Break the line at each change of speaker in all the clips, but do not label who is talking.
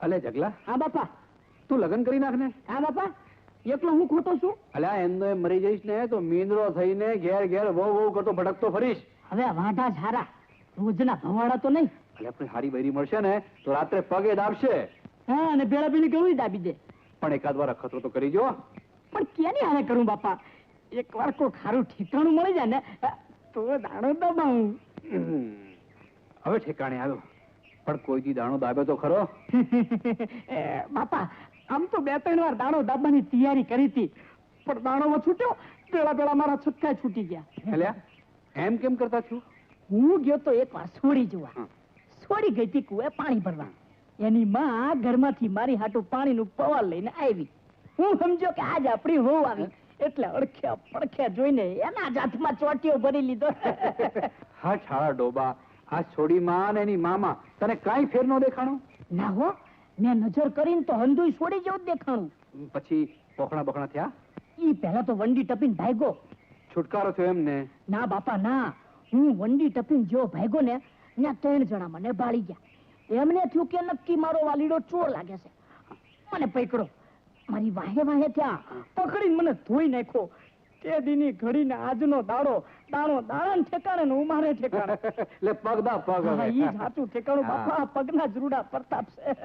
અલે જગલા.
હા બાપા.
તું લગ્ન કરી નાખ ને
હા બાપા. એકલો હું ખોટો છું?
અલ્યા એમનો એમ મરી જઈશ ને તો મીંદરો થઈને ઘેર ઘેર વહુ વહુ કરતો ભટકતો ફરીશ.
હવે વાંધા સારા રોજના ભવાડા તો નહીં.
અલ્યા આપણી હારી બૈરી મળશે ને તો રાત્રે પગે દાબશે.
હા અને ભેળા ભેળી કેવું દાબી દે.
પણ એકાદ વાર અખતરો તો કરી જો.
પણ કેની હારે કરું બાપા? એક વાર કોઈ ખારું ઠેકાણું મળી જાય ને તો દાણો દબાવું.
હવે ઠેકાણે આવ્યો. પણ કોઈ દી દાણો દાબે તો ખરો?
બાપા આમ તો બે ત્રણ વાર દાણો દાબવાની તૈયારી કરી હતી પણ દાણો છૂટ્યો પેલા પેલા મારા છુટકા છૂટી ગયા.
એમ કેમ કરતા છું?
હું ગયો તો એક વાર છોડી જોવા. છોડી ગઈ હતી કુએ પાણી ભરવા. એની માં ઘરમાંથી મારી હાટું પાણીનું પવાલ લઈને આવી. હું સમજો કે આજ આપણી હોવ આવી. એટલે અડખ્યા પડખ્યા જોઈને એના જ હાથમાં ચોટીઓ ભરી લીધો.
હા છાળા ડોબા. આ છોડી માં ને એની મામા તને કાંઈ ફેર નો દેખાણો?
ના હો મેં નજર કરીને તો હંધુય છોડી જેવું દેખાણું.
પછી પોખણા બોખણા થયા?
ઈ પહેલા તો વંડી ટપીને ભાગ્યો.
છુટકારો થયો એમ ને
બાપા ના. હું વંડી ટપીને જેવો ભાગ્યો ને ત્યાં ત્રણ જણા મને બાળી ગયા. એમને થયું કે નક્કી મારો વાલીડો ચોર લાગે છે. મને પકડો. મારી વાહે વાહે ત્યાં પકડીને મને ધોઈ નાખ્યો. તે દીની ઘડીને આજનો દાડો દાણો દાણા ઠેકાણે ને ઉમારે ઠેકાણે
એટલે પગ દા પગ હવે.
ઈ સાચું ઠેકાણું. બાપા પગના જરૂડા પ્રતાપ છે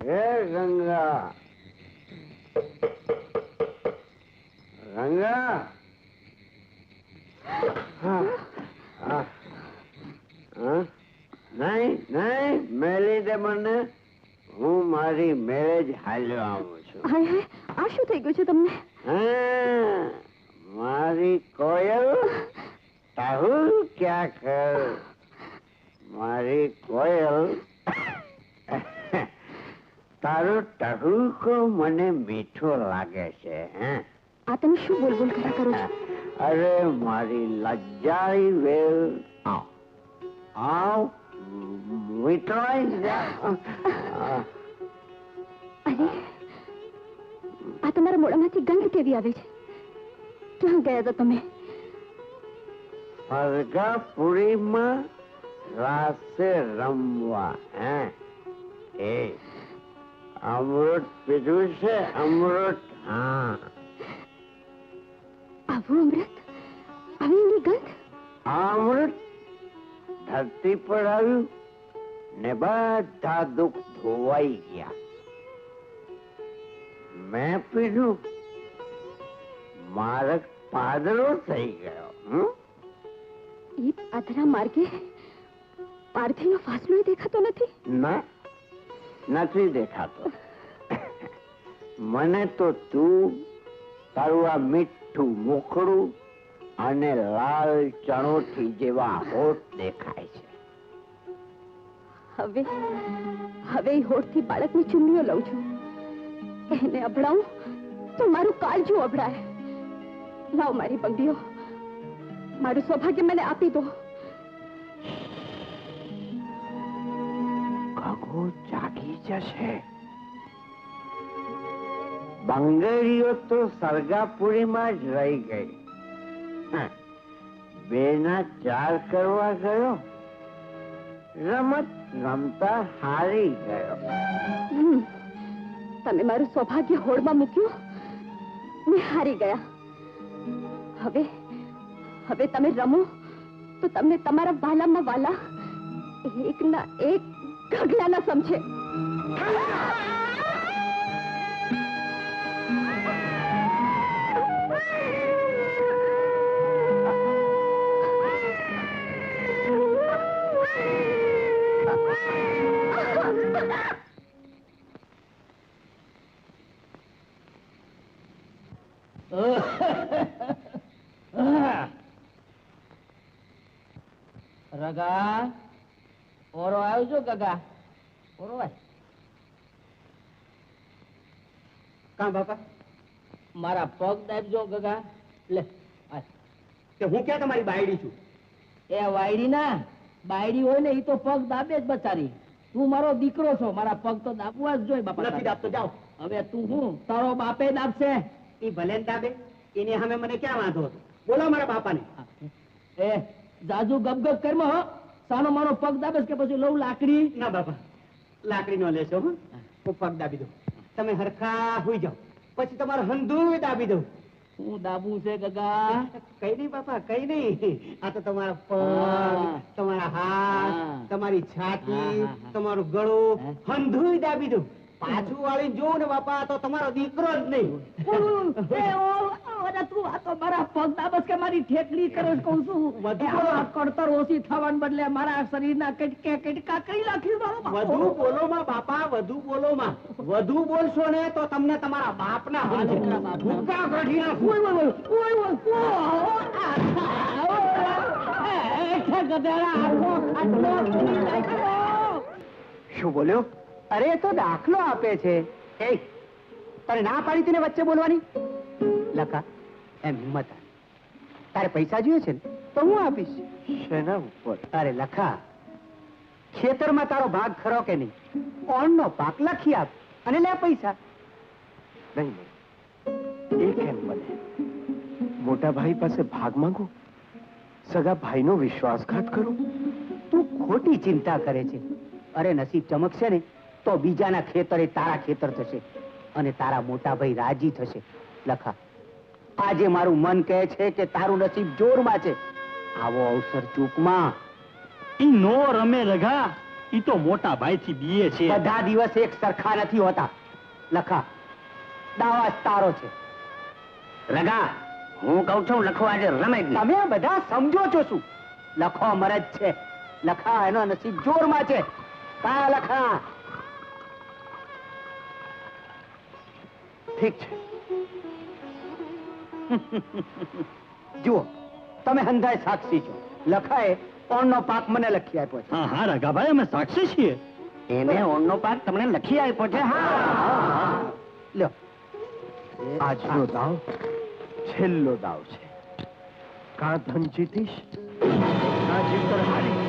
હે ગંગા ગંગા હા, હા. હા? નહીં નહીં મેલી દે મને. હું મારી મેરેજ હાલ્યો આવું છું.
હાય હાય આ શું થઈ ગયું છે તમને?
હા, મારી કોયલ તાહુ ક્યાં કર? મારી કોયલ તારો ટહુકો મને મીઠો લાગે છે હે?
આ તમે શું બોલ બોલ કર્યા કરો છો?
અરે મારી લજ્જાઈ વેલ. આવ. આવ
મોઢામાંથી ગંધ કેવી આવે છે ક્યાં ગયા હતા તમે
ફરગાપુરીમાં રાસે રમવા હે એ અમૃત પીધું છે અમૃત હા
આવું અમૃત આવી એની ગંધ
આ અમૃત ધરતી પર આવ્યું ને બધા દુઃખ ધોવાઈ ગયા મેં પીધું પાદરો થઈ ગયો
એ પાથરા માર્ગે પાર્થીનો ફાસલો દેખાતો નથી?
ના નથી દેખાતો. મને તો તું તારું આ મીઠું મોખડું અને લાલ ચણોઠી જેવા હોઠ દેખાય છે.
હવે હવે હોઠથી બાળકની ચુંદીઓ લઉં છું. એને અભડાવું તો મારું કાળજું અભડાય. લાવ મારી બંગડીઓ મારું સૌભાગ્ય મને આપી દો.
કાકો જાગી જશે. બંગડીઓ તો સરગાપુરીમાં જ રહી ગઈ. બેના ચાર કરવા ગયો. રમત રમતા હારી ગયો.
તમે મારું સૌભાગ્ય હોડમાં મૂક્યું. ને હારી ગયા. હવે હવે તમે રમો તો તમને તમારા વાલામાં વાલા એકના એક ગગલાના સમજે
રગા ઓરો આવ્યો છો ગગા? ઓરો ભાઈ
બાપા?
મારા પગ દાબજો ગગા. લે
કે હું ક્યાં તમારી બાયડી છું?
એ વાયડી ના. બાયડી હોય ને એ તો પગ દાબે જ બચારી. તું મારો દીકરો છો મારા પગ તો દાબવા જ જોઈએ બાપા
નથી દાબતો જાઓ.
હવે તું હું? તારો બાપે દાબશે.
એ ભલે દાબે
એની સામે મને ક્યાં વાંધો હતો? બોલો મારા બાપાને.
એ જાજુ ગપ ગપ કરમો હો. સાનો માનો પગ દાબેસ કે પછી લઉં લાકડી?
ના બાપા. લાકડી નો લેશો હું. પગ દાબી દઉં. તમે હરખા હોઈ જાઓ. પછી તમારો હંધુય દાબી દઉં.
હું દાબું છે ગગા?
કઈ નહીં બાપા કઈ નહીં. આ તો તમારા પગ તમારા હાથ તમારી છાતી. તમારું ગળું.
હા.
હંધુય દાબી દઉં. પાછું વાળી જોઉં ને બાપા તો તમારો દીકરો જ નહીં.
અરે તું આ તો મારા પગ દાબસ કે મારી ઠેકડી કરે કહું છું. આ કળતર ઓછી થવાને બદલે મારા શરીરના કટકે કટકા કરી નાખી મારો
વધુ બોલો માં બાપા વધુ બોલો માં. વધુ બોલશો ને તો તમને તમારા બાપના
બાપના.
કાઢી નાખું.
ઓય ઓય ઓય
શું બોલ્યો? અરે તો દાખલો આપે છે. એ તને ના પાડી તેને વચ્ચે બોલવાની? લખા એમ હિંમત તારે પૈસા જોઈએ છે ને તો હું આપીશ. શેના ઉપર? તારે લખા. ખેતરમાં તારો ભાગ ખરો કે નહીં? ઓણનો પાક લખી આપ અને લે પૈસા.
નહીં નહીં. એ કેમ બને મોટા ભાઈ પાસે ભાગ માંગો? સગા ભાઈનો વિશ્વાસઘાત કરું?
તું ખોટી ચિંતા કરે છે. અરે નસીબ ચમકશે ને તો બીજાના ખેતરે તારા ખેતર થશે અને તારા મોટા ભાઈ રાજી થશે. લખા. આજે મારું મન કહે છે કે તારું નસીબ જોરમાં છે. આવો અવસર ચૂકમાં.
ઈ નો રમે રઘા, ઈ તો મોટા ભાઈ બીએ છે.
બધા દિવસ એક સરખા નથી હોતા. લખા, દાવા તારો છે.
રઘા, હું કહું છું, લખો આજે રમે
તમે બધા સમજો છો શું? લખો મરજ છે. લખા, એનો નસીબ જોરમાં છે. કા લખા?
ઠીક છે.
જુઓ તમે હંધાય સાક્ષી છો. લખાય ઓણનો પાક મને લખી આપ્યો છે.
હા હા રઘાભાઈ અમે સાક્ષી છીએ.
એને ઓણનો પાક તમને લખી આપ્યો છે? હા
લ્યો.
આજનો દાવ છેલ્લો દાવ છે. કાં ધન જીતીશ કાં જીતર હારીશ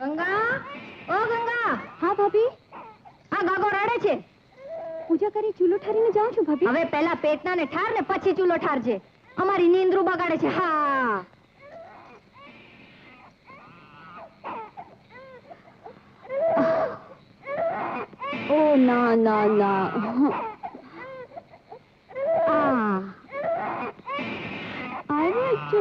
ગંગા? ઓ ગંગા! હા ભાભી? આ ગાગો રડે છે. પૂજા કરી ચૂલો ઠારીને જાઉં છું ભાભી. હવે પહેલા પેટના ને ઠાર ને પછી ચૂલો ઠારજે. અમારી નીંદરું બગાડે છે હા. ઓ ના ના ના. આ.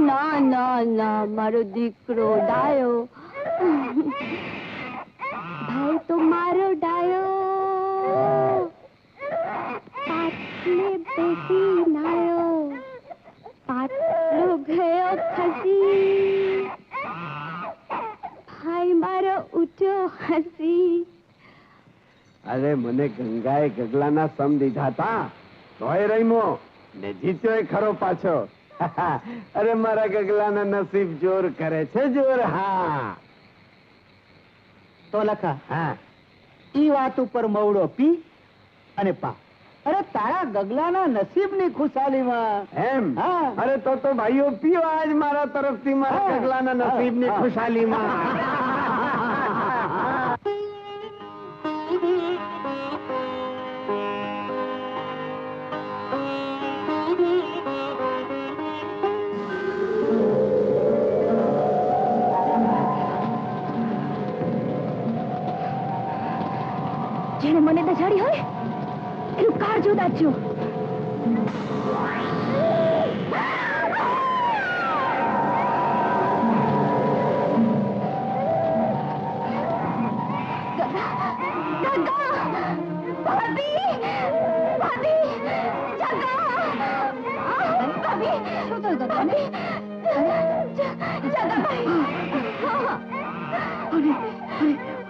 ના ના ના મારો દીકરો ડાયો ભાઈ તો મારો ડાયો. પાટલે બેસી નાયો. પાટલો ગયો ખસી. ભાઈ મારો ઉઠ્યો હસી.
અરે મને ગંગાએ ગગલાના સમ દીધા તા. તોય રહીમો ને જીત્યો એ ખરો પાછો. અરે મારા ગગલાના નસીબ જોર કરે છે, જોર, હા.
તો લખા
હા
ઈ વાત ઉપર મવડો પી અને પા અરે તારા ગગલાના નસીબની ખુશાલીમાં
એમ
હા.
અરે તો તો ભાઈઓ પીવા આજ મારા તરફથી મારા. ગગલાના નસીબની. ખુશાલીમાં
જેણે મને દજાડી હોય એનું કાળજું દાચ્યું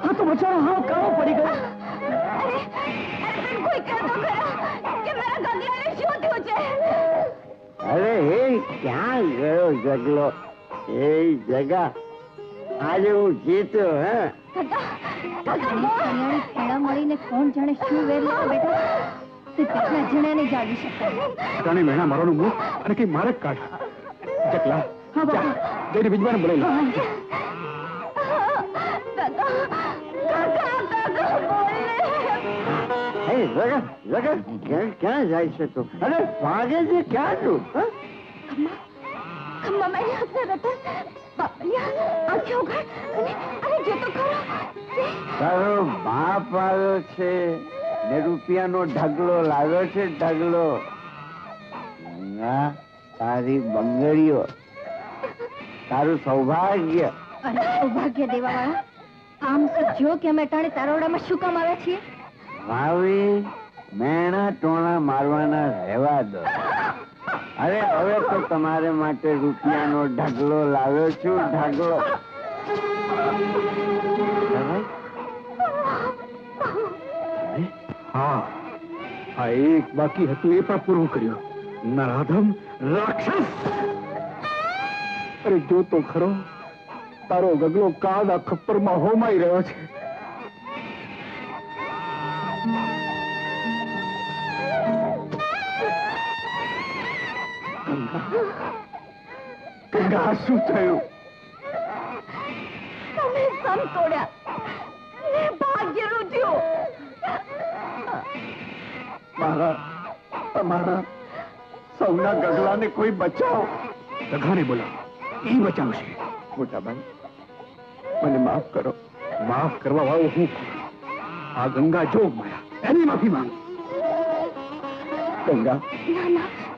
હા તો બચારો હા
એ જગા આજે હું જીત્યો હે
મળીને કોણ જાણે શું વેર બેઠા? જણાને
જાણે મેણા મુખ અને કઈ મારે કાઢ. જકલા
હા, બાપુ.
જઈને બીજવાને બોલાવી લા.
હે જગા જગા ક્યાં ક્યાં જાય છે તું? અરે ભાગે છે ક્યાં તું?
મારી હાથના રતન બાપલિયા આંખે ઉઘાડ. અને અરે જે તો કરો.
તારો બાપ આવ્યો છે ને રૂપિયાનો ઢગલો લાવ્યો છે ઢગલો. ના તારી બંગડીઓ. તારું સૌભાગ્ય.
અરે સૌભાગ્ય દેવા વાળા આમ તો જો કે અમે ટાણે તારોડામાં શું કામ આવ્યા છીએ?
ભાવી મેણા ટોણા મારવાના રહેવા દો. અરે, હવે તો તમારે માટે રૂપિયાનો ઢગલો લાવ્યો છું, ઢગલો.
હા. આ એક બાકી હતું, એ પણ પૂરું કર્યું. નરાધમ રાક્ષસ. અરે, જો તો ખરો, તારો ગગલો કાળના ખપ્પરમાં હોમાઈ રહ્યો છે. ગંગા શું થયું.
તમે સંતોડ્યા ને ભાગ્ય રૂઠ્યું
મારા તમારા સૌના ગગલાને કોઈ બચાવો. ગગાને બોલાવો એ બચાવશે. મોટાભાઈ મને માફ કરો. માફ કરવા વાળો હું આ ગંગા જો માયા. એની માફી માંગ. ગંગા.
ના ના.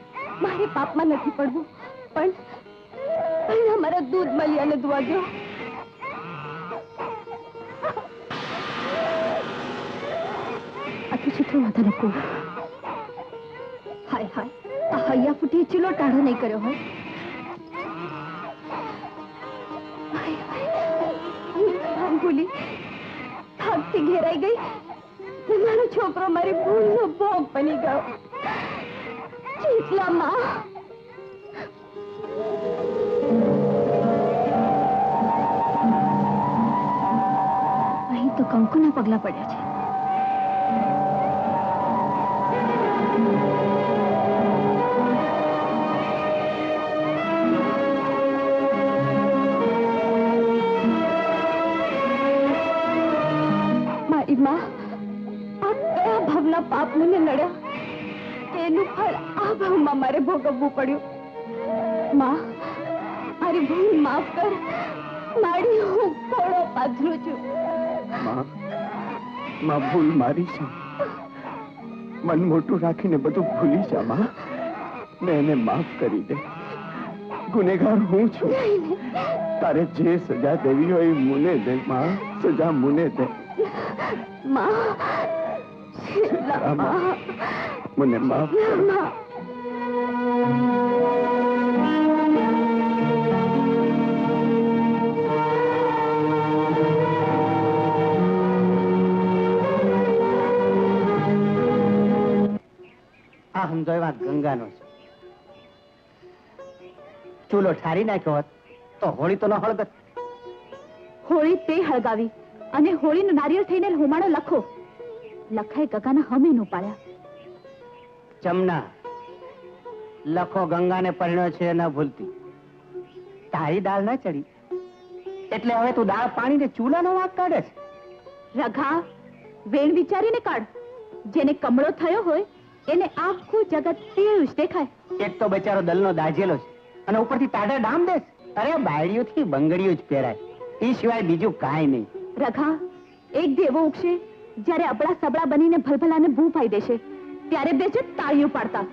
મારે પાપમાં નથી પડવું. પણ પણ દૂધ મલિયાને દુવા ગયો
આટલું ચિત્ર માથા નકો હાય હાય. આ હૈયા ફૂટી ચીલો ટાઢો નહીં કર્યો હોય.
ભૂલી. થાકથી ઘેરાઈ ગઈ. મારો છોકરો મારી ભૂલનો ભોગ બની ગયો.
અહીં તો કંકુના પગલા પડ્યા છે.
ભાવમાં મારે ભોગવવું પડ્યું. માં મારી ભૂલ માફ કર. મારી હું કોળો પાથરું છું.
માં માં ભૂલ મારી છે. મન મોટું રાખીને બધું ભૂલી જા માં. ને એને માફ કરી દે. ગુનેગાર હું છું. તારે જે સજા દેવી હોય મુને દે માં. સજા મુને દે.
માં
મને માફ કર.
માં
સમજો એવા ગંગાનો છે. ચૂલો ઠારી નાખ્યો હોત તો હોળી તો ન હળગત.
હોળી તે હળગાવી અને હોળીનું નારિયેળ થઈને હોમાળો લખો. લખાય ગગાના હમે નું પાડ્યા
ચમના લખો ગંગાને પરિણ્યો છે ન ભૂલતી. તારી દાળ ના ચડી. એટલે હવે તું દાળ પાણીને ચૂલાનો વાંક કાઢે છે.
રઘા વેણ વિચારીને કાઢ. જેને કમળો થયો હોય એને આખું જગત જ દેખાય.
એક તો બચારો દલનો દાજેલો છે અને ઉપરથી તાડા ડામ દેશ અરે બાયડીઓથી બંગડીઓ જ પહેરાય. એ સિવાય બીજું કાંઈ નહીં.
રખા એક દેવો ઉગશે જ્યારે અબળા સબળા બનીને ભલભલાને ભૂ પાઈ દેશે. ત્યારે બેસે તાળીઓ પાડતા.